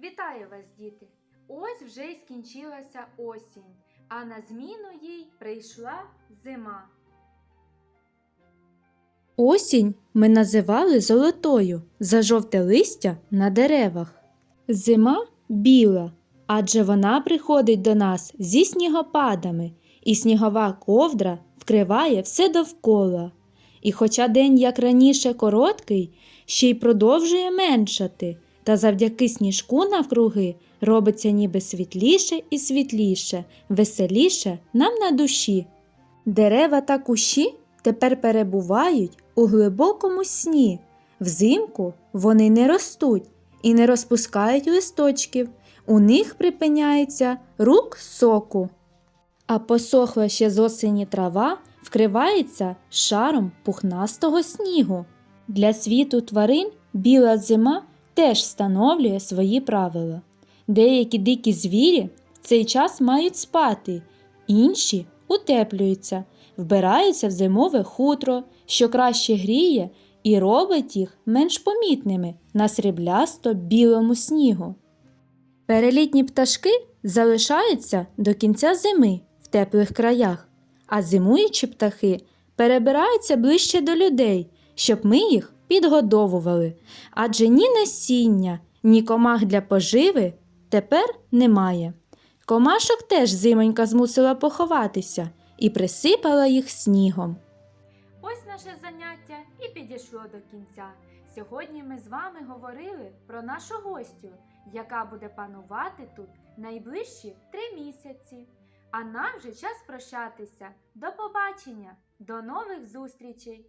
Вітаю вас, діти! Ось вже й скінчилася осінь, а на зміну їй прийшла зима. Осінь ми називали золотою за жовте листя на деревах. Зима біла, адже вона приходить до нас зі снігопадами, і снігова ковдра вкриває все довкола. І хоча день, як раніше, короткий, ще й продовжує меншати, та завдяки сніжку навкруги робиться ніби світліше і світліше, веселіше нам на душі. Дерева та кущі тепер перебувають у глибокому сні. Взимку вони не ростуть і не розпускають листочків, у них припиняється рук соку. А посохла ще з осені трава вкривається шаром пухнастого снігу. Для світу тварин біла зима теж встановлює свої правила. Деякі дикі звірі в цей час мають спати, інші утеплюються, вбираються в зимове хутро, що краще гріє і робить їх менш помітними на сріблясто білому снігу. Перелітні пташки залишаються до кінця зими в теплих краях, а зимуючі птахи перебираються ближче до людей, щоб ми їх підгодовували. Адже ні насіння, ні комах для поживи тепер немає. Комашок теж зимонька змусила поховатися і присипала їх снігом. Ось наше заняття і підійшло до кінця. Сьогодні ми з вами говорили про нашу гостю, яка буде панувати тут найближчі три місяці. А нам вже час прощатися. До побачення, до нових зустрічей!